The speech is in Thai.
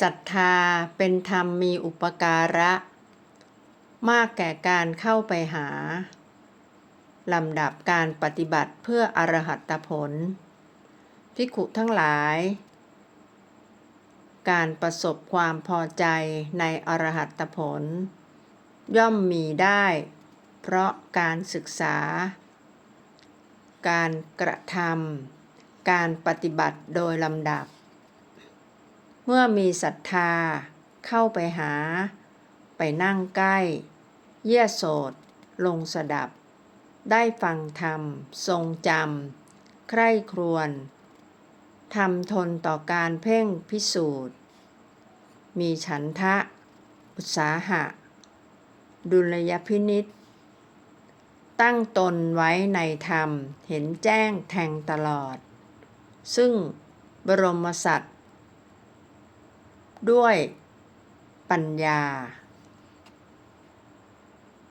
ศรัทธาเป็นธรรมมีอุปการะ มากแก่การเข้าไปหา ลำดับการปฏิบัติเพื่ออรหัตผลภิกขุทั้งหลาย การประสบความพอใจในอรหัตผล ย่อมมีได้ เพราะการศึกษา การกระทำการปฏิบัติโดยลำดับ เมื่อมีศรัทธา เข้าไปหา ไปนั่งใกล้ เยี่ยโสด ลงสดับ ได้ฟังธรรม ทรงจำ ใคร่ครวญทำทนต่อการเพ่งพิสูจน์ มีฉันทะ อุตสาหะ ดุลยพินิษตั้งตนไว้ในธรรมเห็นแจ้งแทงตลอด ซึ่งบรมสัตว ด้วยปัญญา